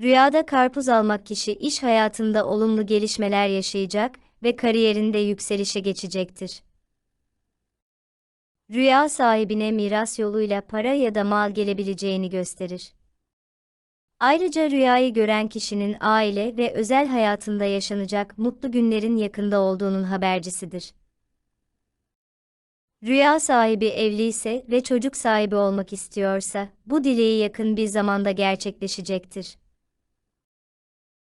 Rüyada karpuz almak kişi iş hayatında olumlu gelişmeler yaşayacak ve kariyerinde yükselişe geçecektir. Rüya sahibine miras yoluyla para ya da mal gelebileceğini gösterir. Ayrıca rüyayı gören kişinin aile ve özel hayatında yaşanacak mutlu günlerin yakında olduğunun habercisidir. Rüya sahibi evliyse ve çocuk sahibi olmak istiyorsa, bu dileği yakın bir zamanda gerçekleşecektir.